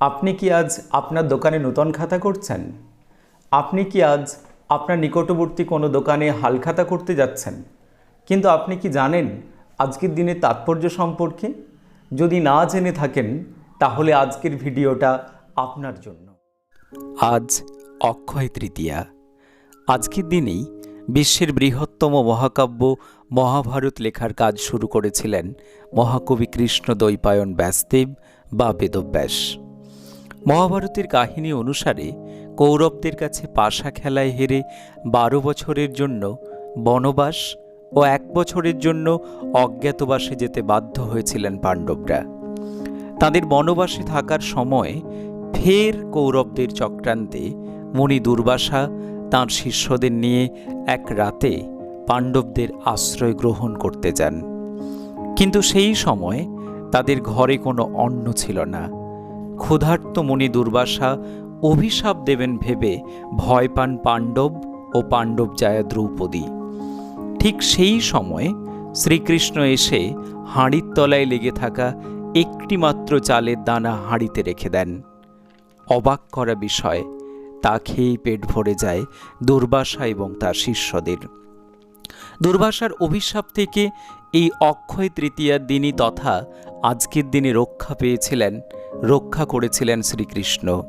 আপনি কি আজ আপনার দোকানে নূতন খাতা করছেন? আপনি কি আজ আপনার নিকটবর্তী কোনো দোকানে হালখাতা করতে যাচ্ছেন? কিন্তু আপনি কি জানেন আজকের দিনের তাৎপর্য সম্পর্কে? যদি না জেনে থাকেন, তাহলে আজকের ভিডিওটা আপনার জন্য। আজ অক্ষয় তৃতীয়া। আজকের দিনেই বিশ্বের বৃহত্তম মহাকাব্য মহাভারত লেখার কাজ শুরু করেছিলেন মহাকবি কৃষ্ণ দ্বৈপায়ন ব্যাসদেব বা বেদব্যাস। মহাভারতের কাহিনী অনুসারে কৌরবদের কাছে পাশা খেলায় হেরে বারো বছরের জন্য বনবাস ও এক বছরের জন্য অজ্ঞাতবাসে যেতে বাধ্য হয়েছিলেন পাণ্ডবরা। তাদের বনবাসে থাকার সময় ফের কৌরবদের চক্রান্তে মুনি দুর্বাসা তাঁর শিষ্যদের নিয়ে এক রাতে পাণ্ডবদের আশ্রয় গ্রহণ করতে যান। কিন্তু সেই সময় তাদের ঘরে কোনো অন্ন ছিল না। ক্ষুধার্ত মুনি দুর্বাসা অভিশাপ দেবেন ভেবে ভয় পান পাণ্ডব ও পাণ্ডব যায় দ্রৌপদী। ঠিক সেই সময় শ্রীকৃষ্ণ এসে হাঁড়ির তলায় লেগে থাকা একটিমাত্র চালের দানা হাঁড়িতে রেখে দেন। অবাক করা বিষয় তা খেয়েই পেট ভরে যায় দুর্বাসা এবং তার শিষ্যদের। দুর্বাসার অভিশাপ থেকে এই অক্ষয় তৃতীয়ার দিনই তথা আজকের দিনে রক্ষা পেয়েছিলেন, রক্ষা করেছিলেন শ্রীকৃষ্ণ।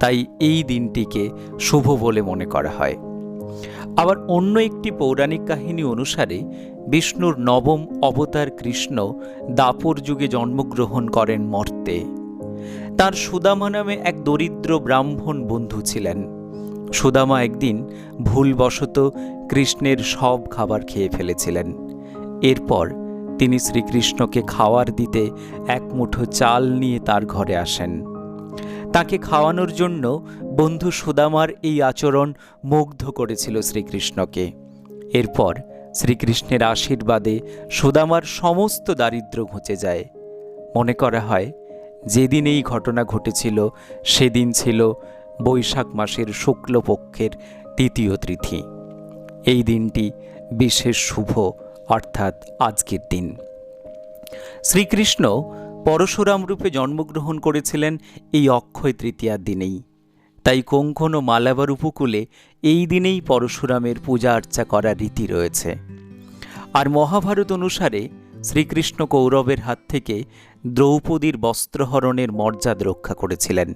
তাই এই দিনটিকে শুভ বলে মনে করা হয়। আবার অন্য একটি পৌরাণিক কাহিনী অনুসারে বিষ্ণুর নবম অবতার কৃষ্ণ দাপর যুগে জন্মগ্রহণ করেন মর্তে। তার সুদামা নামে এক দরিদ্র ব্রাহ্মণ বন্ধু ছিলেন। সুদামা একদিন ভুলবশত কৃষ্ণের সব খাবার খেয়ে ফেলেছিলেন। এরপর তিনি শ্রীকৃষ্ণকে খাওয়ার দিতে এক মুঠো চাল নিয়ে তার ঘরে আসেন। তাকে খাওয়ানোর জন্য বন্ধু সুদামার এই আচরণ মুগ্ধ করেছিল শ্রীকৃষ্ণকে। এরপর শ্রীকৃষ্ণের আশীর্বাদে সুদামার সমস্ত দারিদ্র্য ঘুচে যায়। মনে করা হয় যেদিন এই ঘটনা ঘটেছিল, সেদিন ছিল বৈশাখ মাসের শুক্লপক্ষের তৃতীয় তিথি। এই দিনটি বিশেষ শুভ, অর্থাৎ আজকের দিন। শ্রীকৃষ্ণ পরশুরাম রূপে জন্মগ্রহণ করেছিলেন এই অক্ষয় তৃতীয়ার দিনেই। তাই কোঙ্কন ও মালাবার উপকূলে এই দিনেই পরশুরামের পূজা আর্চা করার রীতি রয়েছে। আর মহাভারত অনুসারে শ্রীকৃষ্ণ কৌরবের হাত থেকে দ্রৌপদীর বস্ত্রহরণের মর্যাদা রক্ষা করেছিলেন।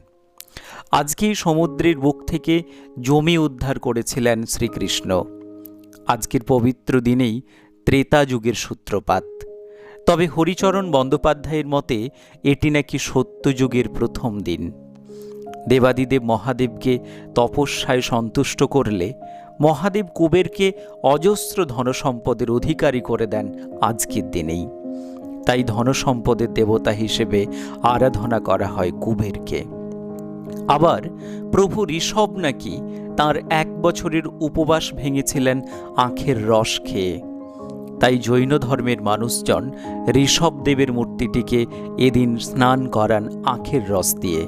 আজকেই সমুদ্রের বুক থেকে জমি উদ্ধার করেছিলেন শ্রীকৃষ্ণ। আজকের পবিত্র দিনেই ত্রেতা যুগের সূত্রপাত। তবে হরিচরণ বন্দ্যোপাধ্যায়ের মতে, এটি নাকি সত্যযুগের প্রথম দিন। দেবাদিদেব মহাদেবকে তপস্যায় সন্তুষ্ট করলে মহাদেব কুবেরকে অজস্র ধনসম্পদের অধিকারী করে দেন আজকের দিনেই। তাই ধনসম্পদের দেবতা হিসেবে আরাধনা করা হয় কুবেরকে। আবার প্রভু ঋষভ নাকি তার এক বছরের উপবাস ভেঙেছিলেন আখের রস খেয়ে। তাই জৈন ধর্মের মানুষজন ঋষভ দেবের মূর্তিটিকে এদিন স্নান করান আখের রস দিয়ে।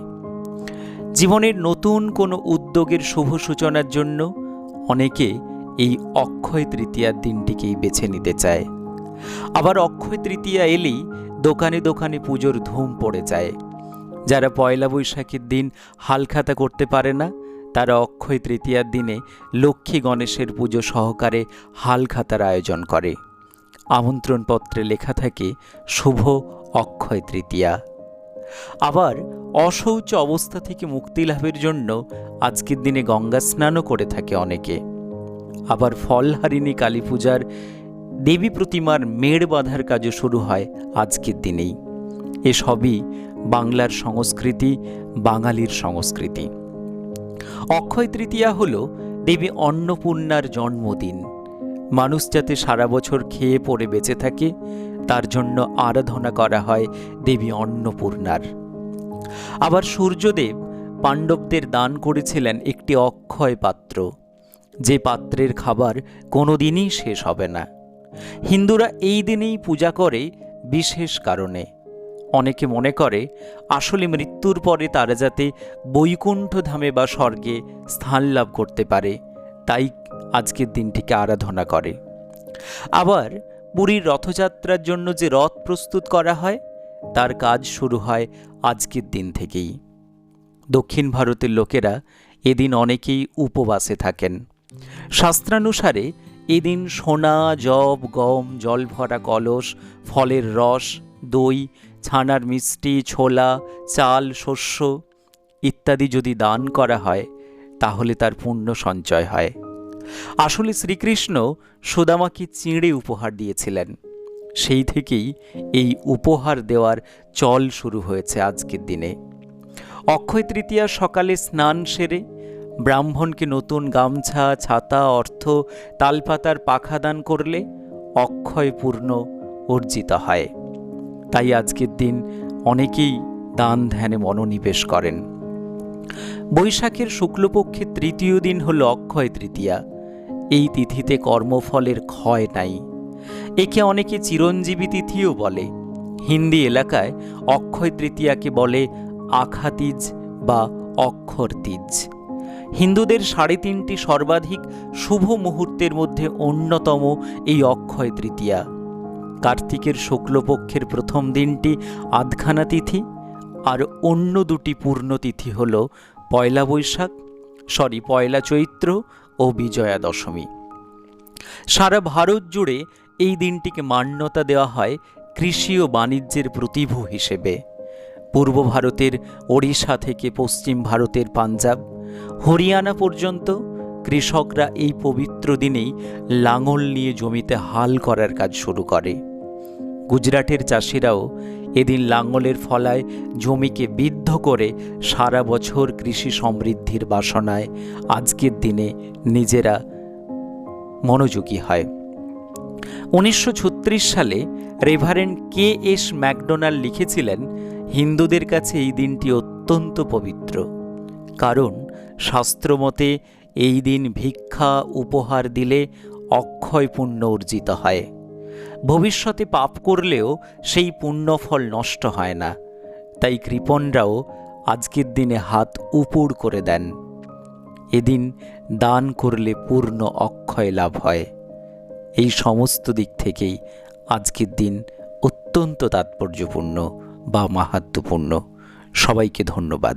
জীবনের নতুন কোনো উদ্যোগের শুভ সূচনার জন্য অনেকে এই অক্ষয় তৃতীয়ার দিনটিকেই বেছে নিতে চায়। আবার অক্ষয় তৃতীয়া এলেই দোকানে দোকানে পুজোর ধুম পড়ে যায়। যারা পয়লা বৈশাখের দিন হালখাতা করতে পারে না, তারা অক্ষয় তৃতীয়ার দিনে লক্ষ্মী গণেশের পুজো সহকারে হালখাতার আয়োজন করে। আমন্ত্রণপত্রে লেখা থাকে, শুভ অক্ষয় তৃতীয়া। আবার অশৌচ অবস্থা থেকে মুক্তি লাভের জন্য আজকের দিনে গঙ্গা স্নানও করে থাকে অনেকে। আবার ফলহারিণী কালী পূজার দেবী প্রতিমার মেড় বাঁধার কাজও শুরু হয় আজকের দিনেই। এসবই বাংলার সংস্কৃতি, বাঙালির সংস্কৃতি। অক্ষয় তৃতীয়া হল দেবী অন্নপূর্ণার জন্মদিন। মানুষ যাতে সারা বছর খেয়ে পড়ে বেঁচে থাকে, তার জন্য আরাধনা করা হয় দেবী অন্নপূর্ণার। আবার সূর্যদেব পাণ্ডবদের দান করেছিলেন একটি অক্ষয় পাত্র। যে পাত্রের খাবার কোনোদিনই শেষ হবে না। হিন্দুরা এই দিনেই পূজা করে বিশেষ কারণে। অনেকে মনে করে, আসলে মৃত্যুর পরে তারা যাতে বৈকুণ্ঠ ধামে বা স্বর্গে স্থান লাভ করতে পারে, তাই আজকের দিনটিকে আরাধনা করে। আবার পুরীর রথযাত্রার জন্য যে রথ প্রস্তুত করা হয়, তার কাজ শুরু হয় আজকের দিন থেকেই। দক্ষিণ ভারতের লোকেরা এদিন অনেকেই উপবাসে থাকেন। শাস্ত্রানুসারে এদিন সোনা, জব, গম জল ভরা কলস, ফলের রস, দই, ছানার মিষ্টি, ছোলা, চাল, শস্য ইত্যাদি যদি দান করা হয়, তাহলে তার পুণ্য সঞ্চয় হয়। আসলে শ্রীকৃষ্ণ সুদামাকে চিঁড়ে উপহার দিয়েছিলেন। সেই থেকেই এই উপহার দেওয়ার চল শুরু হয়েছে আজকের দিনে। অক্ষয় তৃতীয়া সকালে স্নান সেরে ব্রাহ্মণকে নতুন গামছা, ছাতা, অর্থ, তালপাতার পাখা দান করলে অক্ষয় পূর্ণ অর্জিত হয়। তাই আজকের দিন অনেকেই দান ধ্যানে মনোনিবেশ করেন। বৈশাখের শুক্লপক্ষের তৃতীয় দিন হল অক্ষয় তৃতীয়া। এই তিথিতে কর্মফলের ক্ষয় নাই। একে অনেকে চিরঞ্জীবী তিথিও বলে। হিন্দি এলাকায় অক্ষয় তৃতীয়াকে বলে আখাতিজ বা অক্ষর তিজ হিন্দুদের সাড়ে তিনটি সর্বাধিক শুভ মুহূর্তের মধ্যে অন্যতম এই অক্ষয় তৃতীয়া। কার্তিকের শুক্লপক্ষের প্রথম দিনটি আধখানা তিথি, আর অন্য দুটি পূর্ণতিথি হল পয়লা বৈশাখ, সরি, পয়লা চৈত্র ও বিজয়া দশমী। সারা ভারত জুড়ে এই দিনটিকে মান্যতা দেওয়া হয় কৃষি ও বাণিজ্যের প্রতিভূ হিসেবে। পূর্ব ভারতের ওড়িশা থেকে পশ্চিম ভারতের পাঞ্জাব, হরিয়ানা পর্যন্ত কৃষকরা এই পবিত্র দিনেই লাঙল নিয়ে জমিতে হাল করার কাজ শুরু করে। গুজরাটের চাষিরাও এদিন লাঙলের ফলায় জমিকে বিদ্ধ করে সারা বছর কৃষি সমৃদ্ধির বাসনায় আজকের দিনে নিজেরা মনোযোগী হয়। উনিশশো ছত্রিশ সালে রেভারেন্ড কে এস ম্যাকডোনাল্ড লিখেছিলেন, হিন্দুদের কাছে এই দিনটি অত্যন্ত পবিত্র। কারণ শাস্ত্রমতে এই দিন ভিক্ষা, উপহার দিলে অক্ষয় পুণ্য অর্জিত হয়। ভবিষ্যতে পাপ করলেও সেই পুণ্যফল নষ্ট হয় না। তাই কৃপণরাও আজকের দিনে হাত উপুড় করে দেন। এদিন দান করলে পূর্ণ অক্ষয় লাভ হয়। এই সমস্ত দিক থেকেই আজকের দিন অত্যন্ত তাৎপর্যপূর্ণ বা মাহাত্মপূর্ণ সবাইকে ধন্যবাদ।